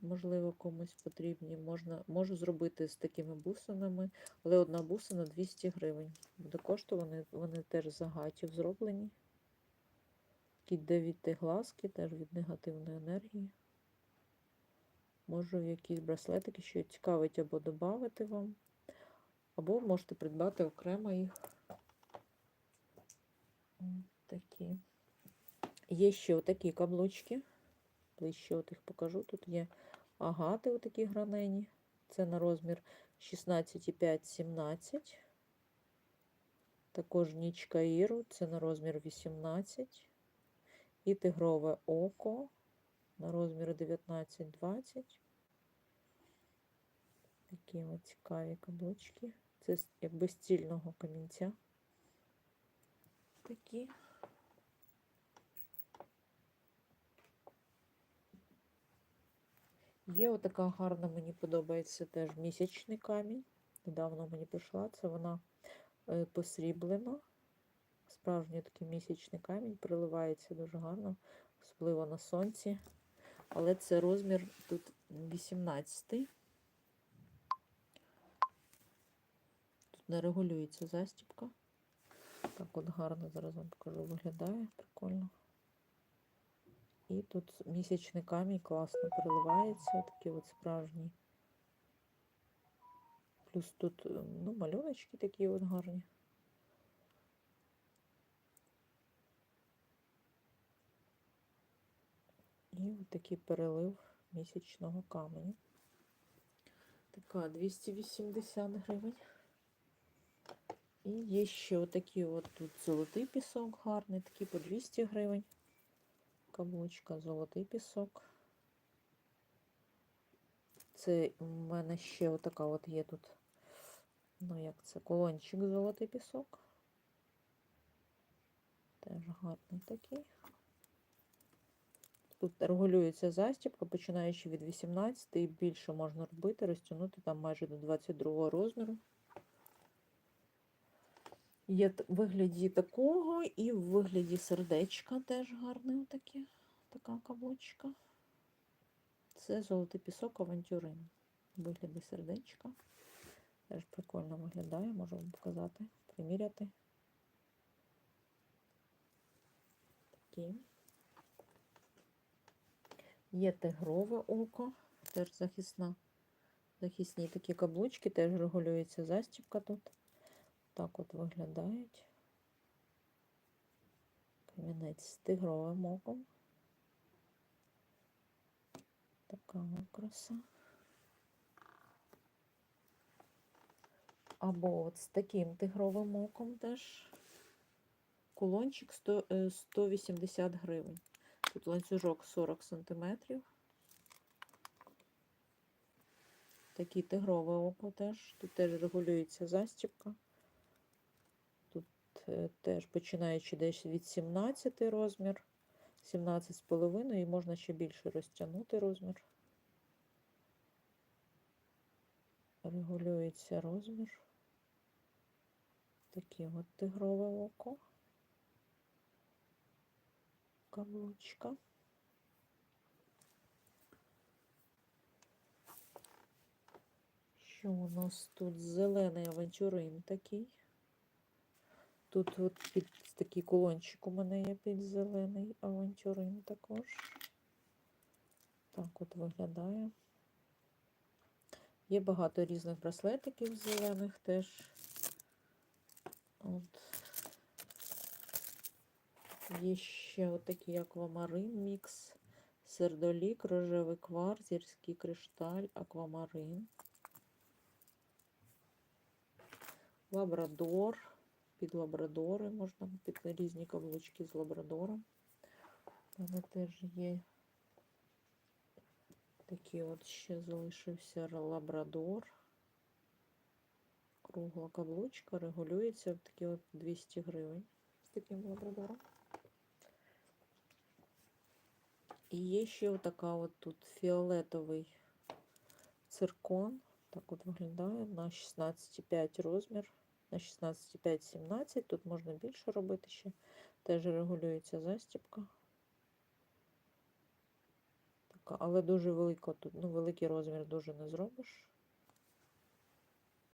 можливо, комусь потрібні. Можна, можу зробити з такими бусинами, але одна бусина 200 гривень. Буде коштувати, вони теж з агатів зроблені. Такі дев'ятиглазки, теж від негативної енергії. Можу якісь браслетики, що цікавить, або додати вам, або можете придбати окремо їх. Такі. Є ще отакі каблучки. Ближче от їх покажу. Тут є агати, отакі гранені. Це на розмір 16,5-17. Також нічка Іру, це на розмір 18. І тигрове око на розмір 19-20. Такі от цікаві каблучки. Це з- якби з цільного камінця. Такі. Є отака гарна, мені подобається теж місячний камінь. Недавно мені прийшла. Це вона е, посріблена. Справжній такий місячний камінь приливається дуже гарно, особливо на сонці. Але це розмір тут 18. Тут не регулюється застібка. Так от гарно зараз вам покажу, виглядає прикольно. І тут місячний камінь класно переливається, такий от справжній. Плюс тут е, ну, малюночки такі от гарні. І от такий перелив місячного каменю. Така 280 гривень. І є ще отакі от тут золотий пісок гарний, такий по 200 гривень. Каблучка, золотий пісок. Це в мене ще отака от є тут, ну як це, колончик золотий пісок. Теж гарний такий. Тут регулюється застібка, починаючи від 18 і більше можна робити, розтягнути там майже до 22 розміру. Є в вигляді такого і в вигляді сердечка теж гарне отаке, така каблучка. Це золотий пісок авантюрин. В вигляді сердечка. Теж прикольно виглядає, можу вам показати, приміряти. Такі. Є тигрове око, теж захисна. Захисні такі каблучки, теж регулюється застібка тут. Так от виглядають. Камінець з тигровим оком. Така краса. Або от з таким тигровим оком теж. Кулончик 100, е, 180 гривень. Тут ланцюжок 40 сантиметрів. Такий тигрове око теж. Тут теж регулюється застібка. Е, теж починаючи десь від 17 розмір, 17,5 і можна ще більше розтягнути розмір. Регулюється розмір. Таке от тигрове око. Каблучка. Що у нас тут зелений авантюрин такий? Тут от під такий кулончик у мене є під зелений авантюрин також. Так от виглядає. Є багато різних браслетиків зелених теж. От. Є ще отакий аквамарин мікс, сердолік, рожевий кварц, гірський кришталь, аквамарин. Лабрадор. Під лабрадори можна під різні каблучки з лабрадором. Мене теж є такий от ще залишився лабрадор. Кругла каблучка регулюється в такі от 200 гривень з таким лабрадором. І є ще отака от тут фіолетовий циркон. Так от виглядає на 16,5 розмір. На 16,5-17. Тут можна більше робити ще. Теж регулюється застібка. Така, але дуже велика тут, ну, великий розмір дуже не зробиш.